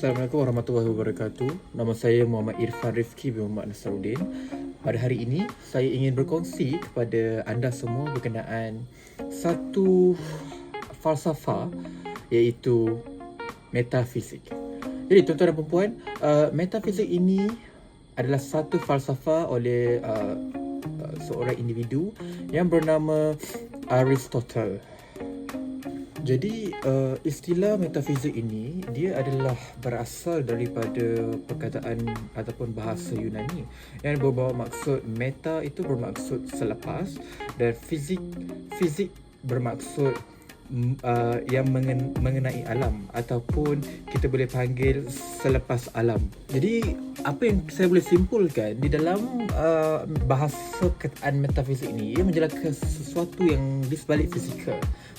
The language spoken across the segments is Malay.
Assalamualaikum warahmatullahi wabarakatuh. Nama saya Muhammad Irfan Rifki bin Muhammad Nasaruddin. Pada hari ini, saya ingin berkongsi kepada anda semua berkenaan satu falsafah iaitu metafizik. Jadi tuan-tuan dan puan, uh, metafizik ini adalah satu falsafah oleh uh, uh, seorang individu yang bernama Aristotle. Jadi uh, istilah metafizik ini dia adalah berasal daripada perkataan ataupun bahasa Yunani yang berbawa maksud meta itu bermaksud selepas dan fizik fizik bermaksud uh, yang mengen, mengenai alam ataupun kita boleh panggil selepas alam. Jadi apa yang saya boleh simpulkan di dalam uh, bahasa perkataan metafizik ini ia menjelaskan sesuatu yang di sebalik fizikal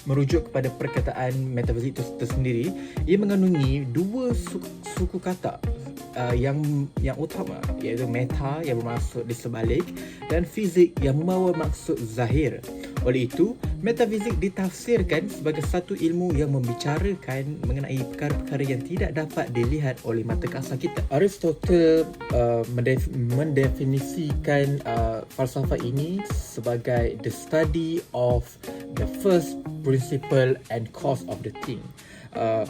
merujuk kepada perkataan metafizik itu tersendiri ia mengandungi dua suku, suku kata uh, yang yang utama iaitu meta yang bermaksud di sebalik dan fizik yang membawa maksud zahir oleh itu metafizik ditafsirkan sebagai satu ilmu yang membicarakan mengenai perkara-perkara yang tidak dapat dilihat oleh mata kasar kita Aristotle uh, mendef- mendefinisikan uh, falsafah ini sebagai the study of the first principle and cause of the thing. Uh,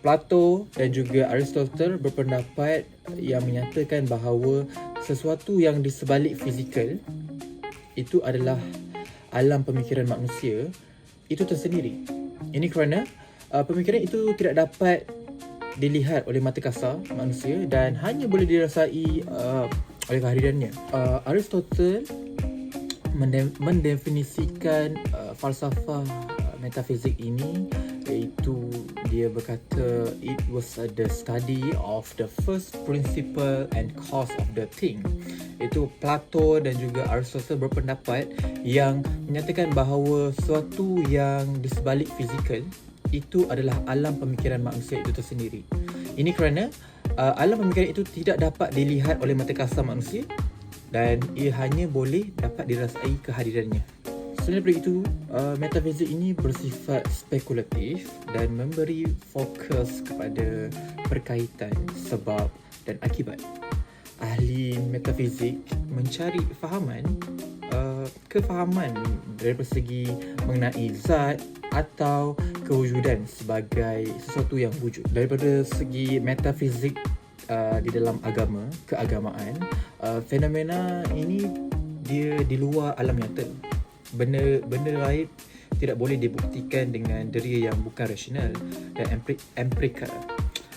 Plato dan juga Aristotle berpendapat yang menyatakan bahawa sesuatu yang di sebalik fizikal itu adalah alam pemikiran manusia itu tersendiri. Ini kerana uh, pemikiran itu tidak dapat dilihat oleh mata kasar manusia dan hanya boleh dirasai uh, oleh kehadirannya. Uh, Aristotle mende- mendefinisikan uh, falsafah uh, metafizik ini iaitu dia berkata it was uh, the study of the first principle and cause of the thing. Itu Plato dan juga Aristotle berpendapat yang menyatakan bahawa sesuatu yang di sebalik fizikal itu adalah alam pemikiran manusia itu tersendiri. Ini kerana uh, alam pemikiran itu tidak dapat dilihat oleh mata kasar manusia dan ia hanya boleh dapat dirasai kehadirannya Selain daripada itu, uh, metafizik ini bersifat spekulatif dan memberi fokus kepada perkaitan sebab dan akibat. Ahli metafizik mencari fahaman uh, kefahaman dari segi mengenai zat atau kewujudan sebagai sesuatu yang wujud. Daripada segi metafizik uh, di dalam agama, keagamaan, uh, fenomena ini dia di luar alam nyata benda benda lain tidak boleh dibuktikan dengan deria yang bukan rasional dan empirikal.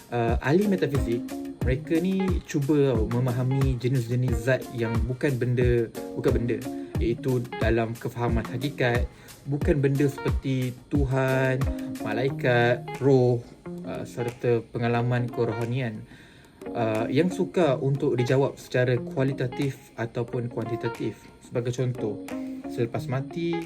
Uh, ahli metafizik mereka ni cuba tau, memahami jenis-jenis zat yang bukan benda bukan benda. Iaitu dalam kefahaman hakikat bukan benda seperti Tuhan, malaikat, roh uh, serta pengalaman kerohanian. Uh, yang suka untuk dijawab secara kualitatif ataupun kuantitatif. Sebagai contoh selepas mati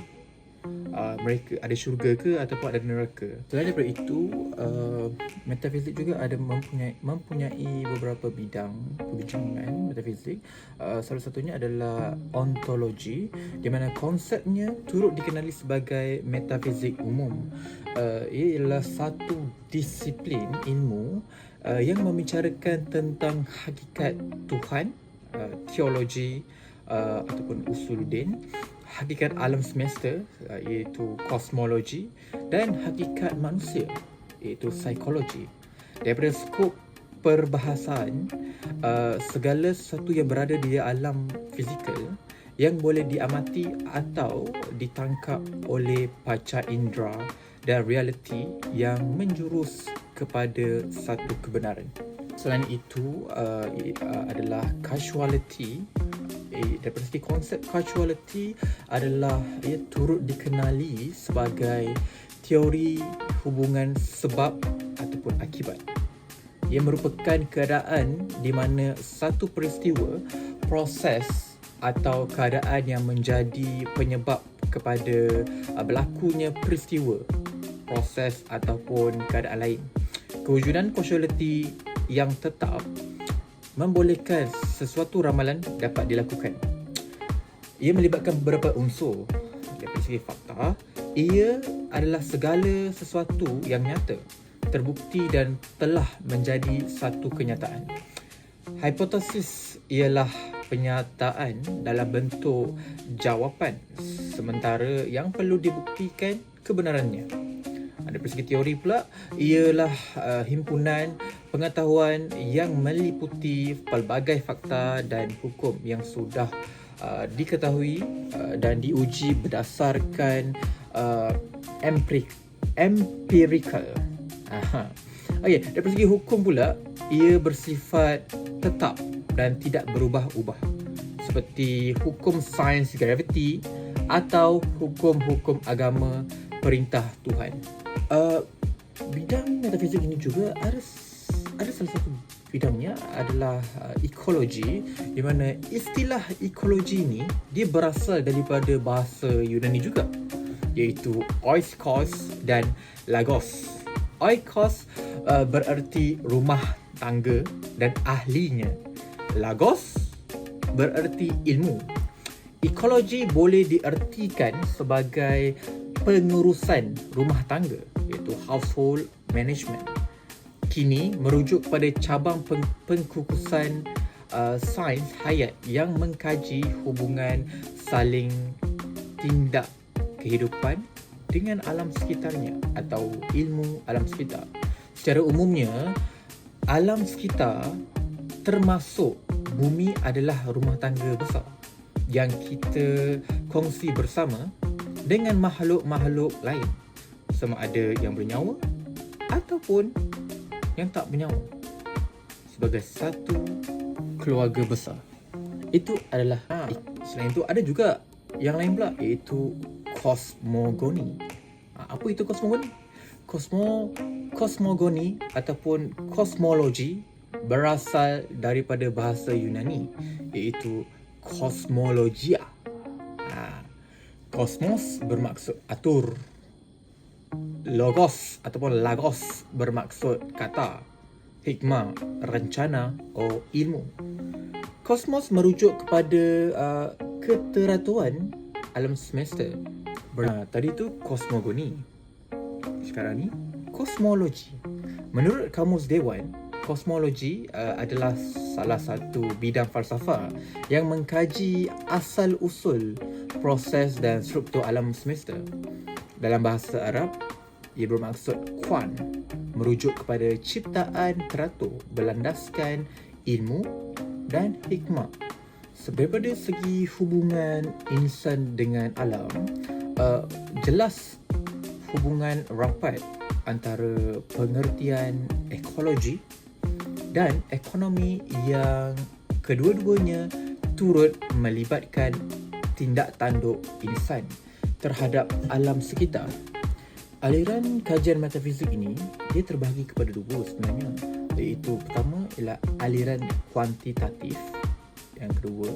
uh, mereka ada syurga ke ataupun ada neraka. Selain daripada itu, uh, metafizik juga ada mempunyai mempunyai beberapa bidang perbincangan metafizik. Uh, salah satunya adalah ontologi di mana konsepnya turut dikenali sebagai metafizik umum. Uh, ia ialah satu disiplin ilmu uh, yang membicarakan tentang hakikat Tuhan, uh, teologi uh, ataupun usuluddin hakikat alam semesta iaitu kosmologi dan hakikat manusia iaitu psikologi. Daripada skop perbahasan uh, segala sesuatu yang berada di alam fizikal yang boleh diamati atau ditangkap oleh panca indera dan realiti yang menjurus kepada satu kebenaran. Selain itu uh, uh, adalah casuality eh, daripada segi konsep causality adalah ia turut dikenali sebagai teori hubungan sebab ataupun akibat. Ia merupakan keadaan di mana satu peristiwa, proses atau keadaan yang menjadi penyebab kepada uh, berlakunya peristiwa, proses ataupun keadaan lain. Kewujudan causality yang tetap membolehkan sesuatu ramalan dapat dilakukan. Ia melibatkan beberapa unsur. Dari segi fakta, ia adalah segala sesuatu yang nyata. terbukti dan telah menjadi satu kenyataan. Hipotesis ialah penyataan dalam bentuk jawapan sementara yang perlu dibuktikan kebenarannya. Ada persegi teori pula ialah uh, himpunan pengetahuan yang meliputi pelbagai fakta dan hukum yang sudah uh, diketahui uh, dan diuji berdasarkan uh, empirik, empirical. Aha. Okey, dari segi hukum pula, ia bersifat tetap dan tidak berubah-ubah. Seperti hukum sains graviti atau hukum-hukum agama perintah Tuhan. Uh, bidang metafizik ini juga ada ada salah satu bidangnya adalah uh, ekologi di mana istilah ekologi ini dia berasal daripada bahasa Yunani juga iaitu oikos dan lagos. Oikos uh, bererti rumah tangga dan ahlinya. Lagos bererti ilmu. Ekologi boleh diartikan sebagai pengurusan rumah tangga iaitu household management kini merujuk pada cabang peng- pengkukusan uh, sains hayat yang mengkaji hubungan saling tindak kehidupan dengan alam sekitarnya atau ilmu alam sekitar. Secara umumnya, alam sekitar termasuk bumi adalah rumah tangga besar yang kita kongsi bersama dengan makhluk-makhluk lain sama ada yang bernyawa ataupun yang tak bernyawa sebagai satu keluarga besar. Itu adalah ha. selain itu ada juga yang lain pula iaitu kosmogoni. Ha, apa itu kosmogoni? Kosmo kosmogoni ataupun kosmologi berasal daripada bahasa Yunani iaitu kosmologia. Kosmos bermaksud atur logos ataupun lagos bermaksud kata, hikmah, rencana atau ilmu. Kosmos merujuk kepada uh, keteratuan alam semesta. Ber- uh, tadi tu kosmogoni. Sekarang ni kosmologi. Menurut Kamus Dewan, kosmologi uh, adalah salah satu bidang falsafah yang mengkaji asal-usul proses dan struktur alam semesta. Dalam bahasa Arab, ia bermaksud kuan merujuk kepada ciptaan teratur berlandaskan ilmu dan hikmah. Daripada segi hubungan insan dengan alam, uh, jelas hubungan rapat antara pengertian ekologi dan ekonomi yang kedua-duanya turut melibatkan tindak tanduk insan terhadap alam sekitar. Aliran kajian metafizik ini dia terbahagi kepada dua sebenarnya. Iaitu pertama ialah aliran kuantitatif yang kedua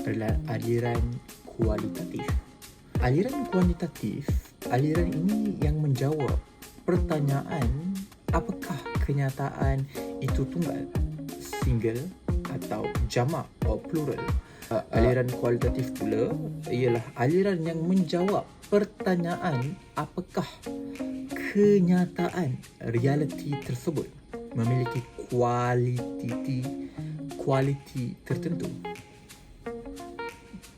adalah aliran kualitatif. Aliran kuantitatif aliran ini yang menjawab pertanyaan apakah kenyataan itu tunggal? Single atau jamak atau plural uh, aliran kualitatif pula ialah aliran yang menjawab pertanyaan apakah kenyataan realiti tersebut memiliki kualiti kualiti tertentu.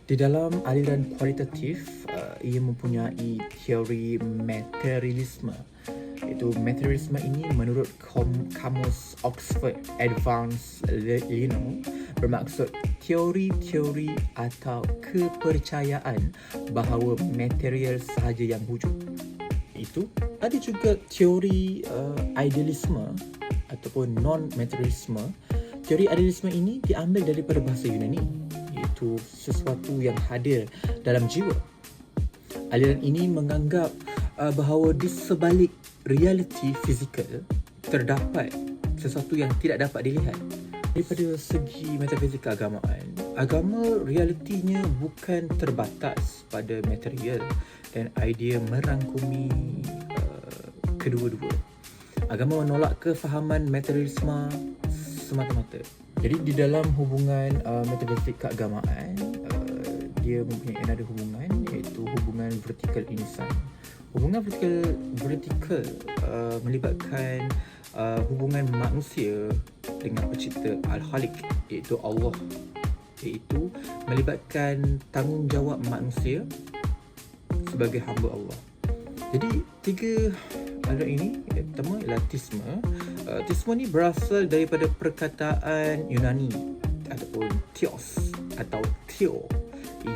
Di dalam aliran kualitatif uh, ia mempunyai teori materialisme itu materialisme ini menurut kom- kamus Oxford Advanced Lino bermaksud teori-teori atau kepercayaan bahawa material sahaja yang wujud. Itu ada juga teori uh, idealisme ataupun non-materialisme. Teori idealisme ini diambil daripada bahasa Yunani iaitu sesuatu yang hadir dalam jiwa. Aliran ini menganggap uh, bahawa di sebalik realiti fizikal terdapat sesuatu yang tidak dapat dilihat daripada segi metafizik keagamaan, agama realitinya bukan terbatas pada material dan idea merangkumi uh, kedua-dua. Agama menolak kefahaman materialisme semata-mata. Jadi di dalam hubungan uh, metafizik keagamaan, uh, dia mempunyai another hubungan iaitu hubungan vertikal insan. Hubungan vertikal vertikal uh, melibatkan uh, hubungan manusia dengan pencipta Al-Khaliq iaitu Allah iaitu melibatkan tanggungjawab manusia sebagai hamba Allah. Jadi tiga aliran ini yang pertama ialah tisma. Uh, tisma ni berasal daripada perkataan Yunani ataupun theos atau theo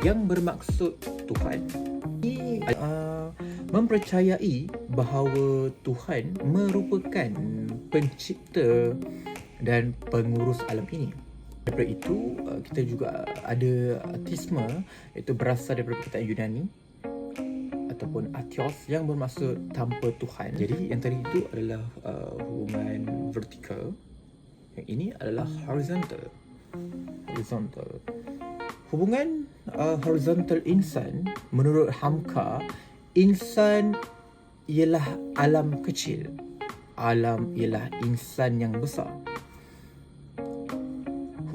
yang bermaksud Tuhan. Mempercayai bahawa Tuhan merupakan pencipta dan pengurus alam ini. Daripada itu, uh, kita juga ada tisma iaitu berasal daripada perkataan Yunani ataupun atios yang bermaksud tanpa Tuhan. Jadi yang tadi itu adalah uh, hubungan vertikal. Yang ini adalah horizontal. Horizontal. Hubungan uh, horizontal insan menurut Hamka, insan ialah alam kecil. Alam ialah insan yang besar.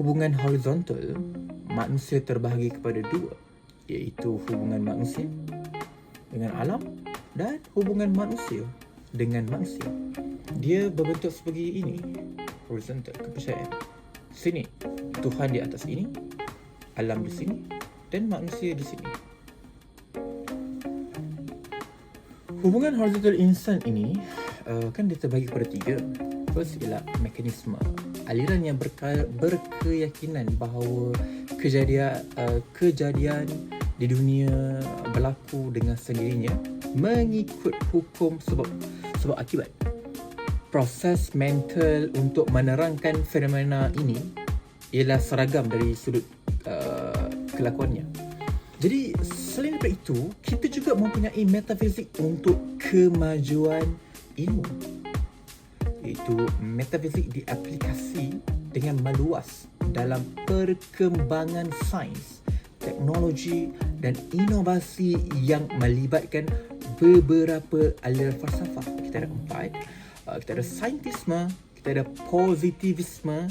Hubungan horizontal, manusia terbahagi kepada dua, iaitu hubungan manusia dengan alam dan hubungan manusia dengan manusia. Dia berbentuk seperti ini. Horizontal kepercayaan. Sini Tuhan di atas ini, alam di sini dan manusia di sini. Hubungan horizontal insan ini uh, kan dia terbagi kepada tiga. First ialah mekanisme aliran yang berka- berkeyakinan bahawa kejadian uh, kejadian di dunia berlaku dengan sendirinya mengikut hukum sebab sebab akibat. Proses mental untuk menerangkan fenomena ini ialah seragam dari sudut uh, kelakuannya. Selain daripada itu, kita juga mempunyai metafizik untuk kemajuan ilmu. Iaitu metafizik diaplikasi dengan meluas dalam perkembangan sains, teknologi dan inovasi yang melibatkan beberapa aliran falsafah. Kita ada empat. Uh, kita ada saintisme, kita ada positivisme,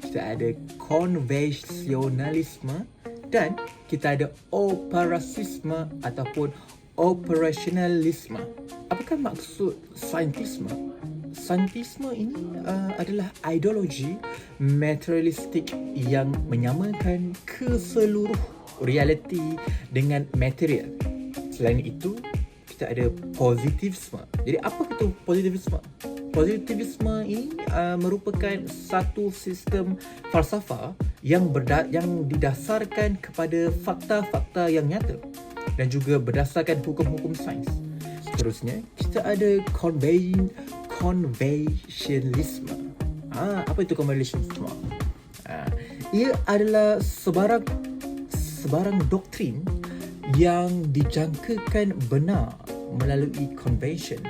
kita ada konvensionalisme dan kita ada operasisme ataupun operationalisme. Apakah maksud saintisme? Saintisme ini uh, adalah ideologi materialistik yang menyamakan keseluruh realiti dengan material. Selain itu, kita ada positivisme. Jadi apa itu positivisme? Positivisme ini uh, merupakan satu sistem falsafah yang berda- yang didasarkan kepada fakta-fakta yang nyata dan juga berdasarkan hukum-hukum sains. Seterusnya, kita ada conven conventionalisme. Ah, apa itu conventionalisme? Ah, ia adalah sebarang sebarang doktrin yang dijangkakan benar melalui convention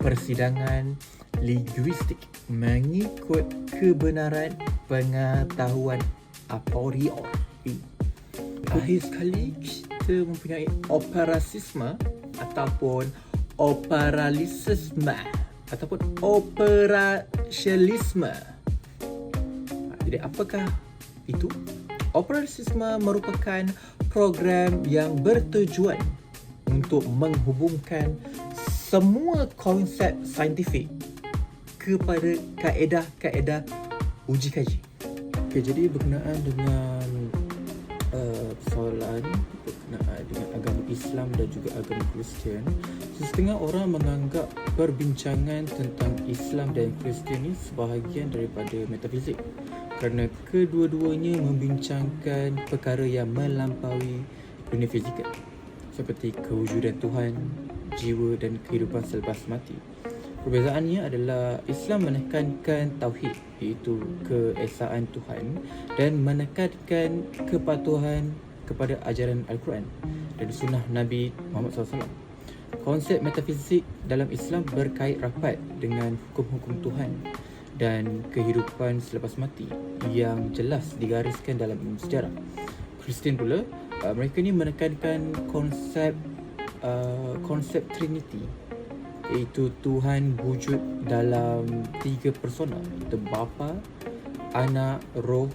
persidangan linguistik mengikut kebenaran pengetahuan a priori. Akhir sekali kita mempunyai operasisme ataupun operalisisme ataupun operationalisme. Jadi apakah itu? Operasisme merupakan program yang bertujuan untuk menghubungkan semua konsep saintifik kepada kaedah-kaedah uji kaji. Okay, jadi berkenaan dengan uh, soalan berkenaan dengan agama Islam dan juga agama Kristian, setengah orang menganggap perbincangan tentang Islam dan Kristian ini sebahagian daripada metafizik kerana kedua-duanya membincangkan perkara yang melampaui dunia fizikal seperti kewujudan Tuhan, jiwa dan kehidupan selepas mati. Perbezaannya adalah Islam menekankan tauhid iaitu keesaan Tuhan dan menekankan kepatuhan kepada ajaran Al-Quran dan sunnah Nabi Muhammad SAW. Konsep metafizik dalam Islam berkait rapat dengan hukum-hukum Tuhan dan kehidupan selepas mati yang jelas digariskan dalam ilmu sejarah. Kristian pula, uh, mereka ni menekankan konsep uh, konsep Trinity iaitu Tuhan wujud dalam tiga persona iaitu Bapa, Anak, Roh,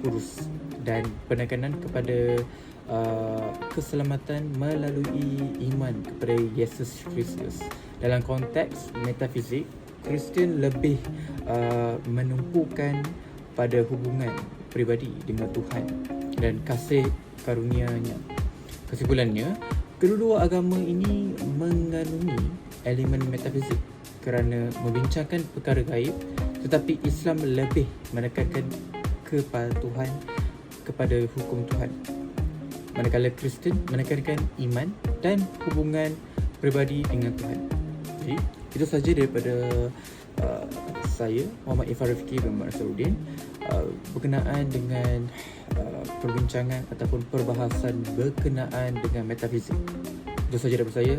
Kudus dan penekanan kepada uh, keselamatan melalui iman kepada Yesus Kristus. Dalam konteks metafizik, Kristian lebih uh, menumpukan pada hubungan peribadi dengan Tuhan dan kasih karunia-Nya. Kesimpulannya, kedua-dua agama ini mengandungi elemen metafizik kerana membincangkan perkara gaib tetapi Islam lebih menekankan kepatuhan kepada hukum Tuhan. Manakala Kristian menekankan iman dan hubungan peribadi dengan Tuhan. Jadi, itu saja daripada uh, saya Muhammad Ifar Rifki bin Muhammad uh, berkenaan dengan uh, perbincangan ataupun perbahasan berkenaan dengan metafizik. Itu saja daripada saya.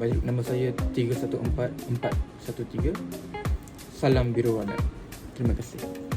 Baik, nama saya 314413. Salam Biru Warna. Terima kasih.